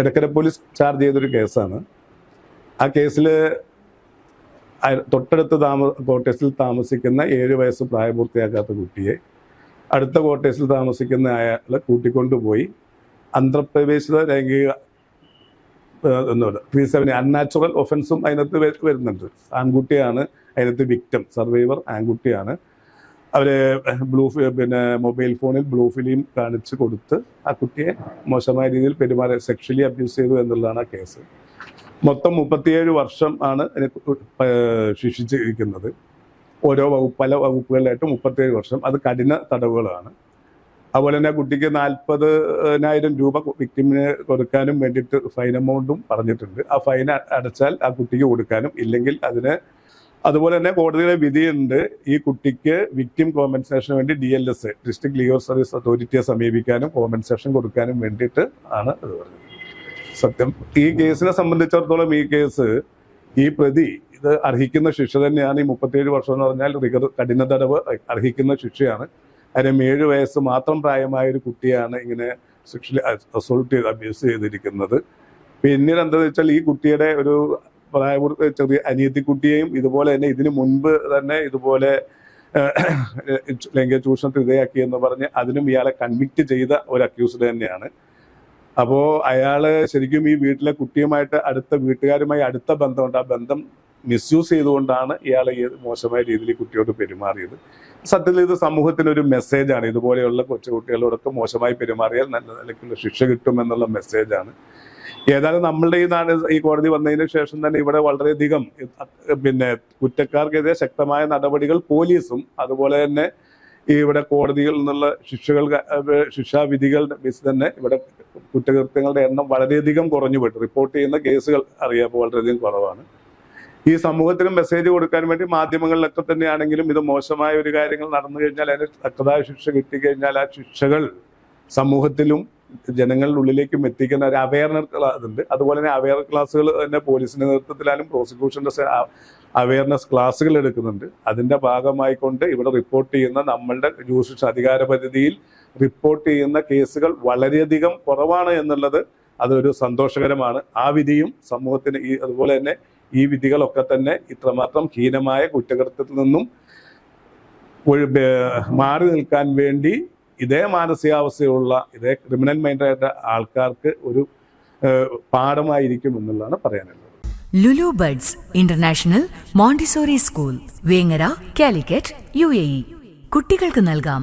Edakkara police charge ചെയ്തൊരു കേസാണ്. ആ കേസിൽ തൊട്ടടുത്ത് താമ കോട്ടേഴ്സിൽ താമസിക്കുന്ന ഏഴ് വയസ്സ് പ്രായപൂർത്തിയാക്കാത്ത കുട്ടിയെ അടുത്ത കോട്ടേഴ്സിൽ താമസിക്കുന്ന അയാളെ കൂട്ടിക്കൊണ്ടുപോയി അന്തർപ്രവേശിത ലൈംഗിക എന്നുണ്ട് ത്രീ സെവൻ അൺനാച്ചുറൽ ഒഫൻസും അതിനകത്ത് വരുന്നുണ്ട്. ആൺകുട്ടിയാണ് അതിനകത്ത് വിക്റ്റം സർവൈവർ ആൺകുട്ടിയാണ്. അവർ ബ്ലൂ പിന്നെ മൊബൈൽ ഫോണിൽ ബ്ലൂ ഫിലിം കാണിച്ച് കൊടുത്ത് ആ കുട്ടിയെ മോശമായ രീതിയിൽ പെരുമാറി സെക്ഷലി അബ്യൂസ് ചെയ്തു എന്നുള്ളതാണ് ആ കേസ്. മൊത്തം മുപ്പത്തിയേഴ് വർഷം ആണ് ശിക്ഷിച്ചിരിക്കുന്നത്. ഓരോ വകുപ്പ് പല വകുപ്പുകളിലായിട്ട് മുപ്പത്തിയേഴ് വർഷം. അത് കഠിന തടവുകളാണ്. അതുപോലെ തന്നെ കുട്ടിക്ക് നാൽപ്പതിനായിരം രൂപ വിക്ടിമിന് കൊടുക്കാനും വേണ്ടിയിട്ട് ഫൈൻ എമൗണ്ടും പറഞ്ഞിട്ടുണ്ട്. ആ ഫൈൻ അടച്ചാൽ ആ കുട്ടിക്ക് കൊടുക്കാനും ഇല്ലെങ്കിൽ അതിന് അതുപോലെ തന്നെ കോടതിയുടെ വിധിയുണ്ട്. ഈ കുട്ടിക്ക് വിക്ടിം കോമ്പൻസേഷന് വേണ്ടി D L S district legal service അതോറിറ്റിയെ സമീപിക്കാനും കോമ്പൻസേഷൻ കൊടുക്കാനും വേണ്ടിയിട്ട് ആണ് അത് പറഞ്ഞത്. സത്യം. ഈ കേസിനെ സംബന്ധിച്ചിടത്തോളം ഈ കേസ് ഈ പ്രതി ഇത് അർഹിക്കുന്ന ശിക്ഷ തന്നെയാണ്. ഈ മുപ്പത്തിയേഴ് വർഷം എന്ന് പറഞ്ഞാൽ റിഗർ കഠിന തടവ് അർഹിക്കുന്ന ശിക്ഷയാണ്. അതിനും ഏഴ് വയസ്സ് മാത്രം പ്രായമായ ഒരു കുട്ടിയാണ് ഇങ്ങനെ സെക്ഷലി അസോൾട്ട് ചെയ്ത് അബ്യൂസ് ചെയ്തിരിക്കുന്നത്. പിന്നീട് എന്താണെന്ന് വെച്ചാൽ ഈ കുട്ടിയുടെ ഒരു പ്രായപൂർത്തി ചെറിയ അനിയത്തിക്കുട്ടിയെയും ഇതുപോലെ തന്നെ ഇതിനു മുൻപ് തന്നെ ഇതുപോലെ ലൈംഗിക ചൂഷണത്തിന് ഇരയാക്കി എന്ന് പറഞ്ഞ് അതിനും ഇയാളെ കൺവിക്ട് ചെയ്ത ഒരു അക്യൂസ്ഡ് തന്നെയാണ്. അപ്പോൾ അയാൾ ശരിക്കും ഈ വീട്ടിലെ കുട്ടിയുമായിട്ട് അടുത്ത വീട്ടുകാരുമായി അടുത്ത ബന്ധമുണ്ട്. ആ ബന്ധം മിസ്യൂസ് ചെയ്തുകൊണ്ടാണ് ഇയാൾ ഈ മോശമായ രീതിയിൽ കുട്ടിയോട് പെരുമാറിയത്. സത്യത്തിൽ ഇത് സമൂഹത്തിന് ഒരു മെസ്സേജാണ്. ഇതുപോലെയുള്ള കൊച്ചുകുട്ടികളോടൊക്കെ മോശമായി പെരുമാറിയാൽ നല്ല നിലയ്ക്കുള്ള ശിക്ഷ കിട്ടും എന്നുള്ള മെസ്സേജാണ്. ഏതായാലും നമ്മളുടെ ഈ നാട് ഈ കോടതി വന്നതിന് ശേഷം തന്നെ ഇവിടെ വളരെയധികം പിന്നെ കുറ്റക്കാർക്കെതിരെ ശക്തമായ നടപടികൾ പോലീസും അതുപോലെ തന്നെ ഈ ഇവിടെ കോടതികളിൽ നിന്നുള്ള ശിക്ഷകൾ ശിക്ഷാവിധികൾ ബേസ് തന്നെ ഇവിടെ കുറ്റകൃത്യങ്ങളുടെ എണ്ണം വളരെയധികം കുറഞ്ഞു പോയിട്ട് റിപ്പോർട്ട് ചെയ്യുന്ന കേസുകൾ അറിയാപ്പോൾ വളരെയധികം കുറവാണ്. ഈ സമൂഹത്തിന് മെസ്സേജ് കൊടുക്കാൻ വേണ്ടി മാധ്യമങ്ങളിലൊക്കെ തന്നെയാണെങ്കിലും ഇത് മോശമായ ഒരു കാര്യങ്ങൾ നടന്നു കഴിഞ്ഞാൽ അതിന് തക്കതായ ശിക്ഷ കിട്ടിക്കഴിഞ്ഞാൽ ആ ശിക്ഷകൾ സമൂഹത്തിലും ജനങ്ങളുടെ ഉള്ളിലേക്കും എത്തിക്കുന്ന ഒരു അവയർനെസ് ഉണ്ട് അതുപോലെ തന്നെ അവയർ ക്ലാസ്സുകൾ തന്നെ പോലീസിന്റെ നേതൃത്വത്തിലായാലും പ്രോസിക്യൂഷന്റെ അവയർനെസ് ക്ലാസ്സുകൾ എടുക്കുന്നുണ്ട്. അതിന്റെ ഭാഗമായിക്കൊണ്ട് ഇവിടെ റിപ്പോർട്ട് ചെയ്യുന്ന നമ്മളുടെ ജൂറിസ്റ്റ് അധികാര പരിധിയിൽ റിപ്പോർട്ട് ചെയ്യുന്ന കേസുകൾ വളരെയധികം കുറവാണ് എന്നുള്ളത് അതൊരു സന്തോഷകരമാണ്. ആ വിധിയും സമൂഹത്തിന് ഈ അതുപോലെ തന്നെ ഈ വിധികളൊക്കെ തന്നെ ഇത്രമാത്രം ഹീനമായ കുറ്റകൃത്യത്തിൽ നിന്നും മാറി നിൽക്കാൻ വേണ്ടി ഇതേ മാനസികാവസ്ഥയുള്ള ഇതേ ക്രിമിനൽ മൈൻഡായിട്ട് ആൾക്കാർക്ക് ഒരു പാഠമായിരിക്കും എന്നുള്ളതാണ് പറയാനുള്ളത്. Lulu buds international Montessori school Vengara Calicut U A കുട്ടികൾക്ക് നൽകാം